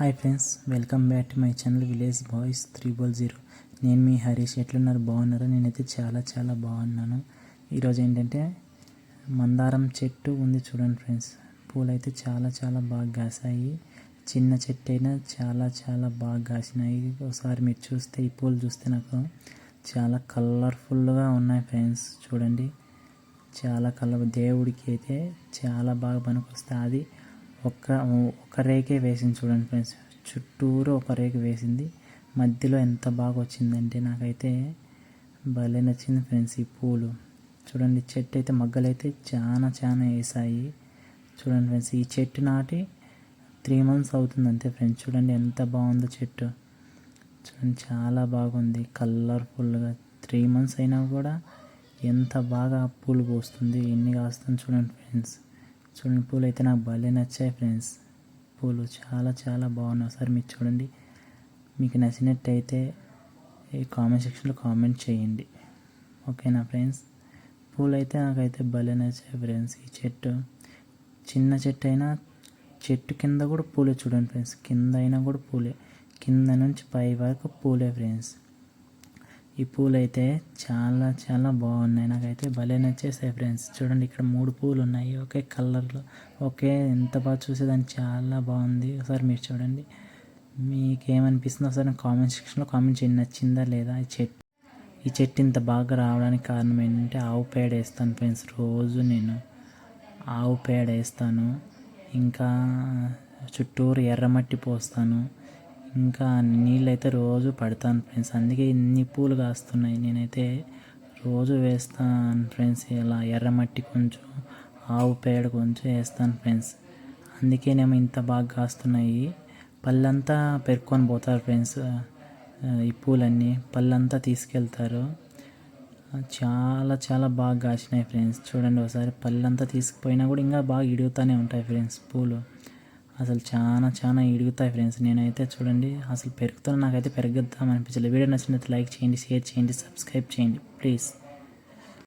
Hi friends welcome back to my channel village boys three boll zero. నేను మీ హరీష్ ఎట్లున్నారు? బాగున్నారా? నేనైతే చాలా చాలా బాగున్నాను. ఈరోజు ఏంటంటే మందారం చెట్టు ఉంది చూడండి ఫ్రెండ్స్. పూలు అయితే చాలా చాలా బాగా కాసాయి చిన్న చెట్టు అయినా చాలా చాలా బాగా కాసినాయి ఒకసారి మీరు చూస్తే ఈ పూలు చూస్తే నాకు చాలా కలర్ఫుల్గా ఉన్నాయి ఫ్రెండ్స్. చూడండి చాలా కలర్ దేవుడికి అయితే చాలా బాగా పనికొస్తుంది. అది ఒక్క ఒక రేకే వేసింది చూడండి ఫ్రెండ్స్. చుట్టూరు ఒక రేకు వేసింది. మధ్యలో ఎంత బాగా వచ్చిందంటే నాకైతే భలే నచ్చింది ఫ్రెండ్స్ ఈ పూలు. చూడండి చెట్టు అయితే మగ్గలైతే చాలా చాలా వేసాయి. చూడండి ఫ్రెండ్స్ ఈ చెట్టు నాటి త్రీ మంత్స్ అవుతుంది అంతే ఫ్రెండ్స్. చూడండి ఎంత బాగుందో చెట్టు. చూడండి చాలా బాగుంది. కలర్ఫుల్గా త్రీ మంత్స్ అయినా కూడా ఎంత బాగా పూలు పోస్తుంది ఎన్ని కాస్తుంది చూడండి ఫ్రెండ్స్. చూడండి పూలు అయితే నాకు భలే నచ్చాయి ఫ్రెండ్స్ పూలు చాలా చాలా బాగున్నాయి. ఒకసారి మీరు చూడండి. మీకు నచ్చినట్టయితే ఈ కామెంట్ సెక్షన్లో కామెంట్ చేయండి. ఓకేనా ఫ్రెండ్స్ పూలు అయితే నాకైతే భలే నచ్చాయి ఫ్రెండ్స్ ఈ చెట్టు చిన్న చెట్టు అయినా చెట్టు కింద కూడా పూలే చూడండి ఫ్రెండ్స్ కింద అయినా కూడా పూలే. కింద నుంచి పై వరకు పూలే ఫ్రెండ్స్ ఈ పూలు అయితే చాలా చాలా బాగున్నాయి. నాకైతే భలే నచ్చేసాయి ఫ్రెండ్స్. చూడండి ఇక్కడ మూడు పూలు ఉన్నాయి ఒకే కలర్లో ఒకే ఎంత బాగా చూసేదాన్ని చాలా బాగుంది. ఒకసారి మీరు చూడండి. మీకేమనిపిస్తుందో ఒకసారి కామెంట్ సెక్షన్లో కామెంట్ చేయండి. నచ్చిందా లేదా? ఈ చెట్టు ఈ చెట్టు ఇంత బాగా రావడానికి కారణం ఏంటంటే ఆవు పేడ వేస్తాను ఫ్రెండ్స్. రోజు నేను ఆవు పేడ వేస్తాను. ఇంకా చుట్టూరు ఎర్రమట్టి పోస్తాను. ఇంకా నీళ్ళైతే రోజు పడతాను ఫ్రెండ్స్. అందుకే ఇన్ని పూలు కాస్తున్నాయి. నేనైతే రోజు వేస్తాను ఫ్రెండ్స్. ఇలా ఎర్రమట్టి కొంచెం ఆవు పేడ కొంచెం వేస్తాను ఫ్రెండ్స్. అందుకేనేమో ఇంత బాగా కాస్తున్నాయి. పళ్ళంతా పెరుక్కొని పోతారు ఫ్రెండ్స్. ఈ పూలన్నీ పళ్ళంతా తీసుకెళ్తారు. చాలా చాలా బాగా కాసినాయి ఫ్రెండ్స్. చూడండి ఒకసారి పళ్ళంతా తీసుకుపోయినా కూడా ఇంకా బాగా ఇడుగుతూనే ఉంటాయి ఫ్రెండ్స్ పూలు. అసలు చాలా చాలా ఇడుగుతాయి ఫ్రెండ్స్. నేనైతే చూడండి అసలు పెరుగుతున్న నాకైతే పెరగద్దాం అనిపించలేదు వీడియో నచ్చినట్టు లైక్ చేయండి షేర్ చేయండి సబ్స్క్రైబ్ చేయండి ప్లీజ్.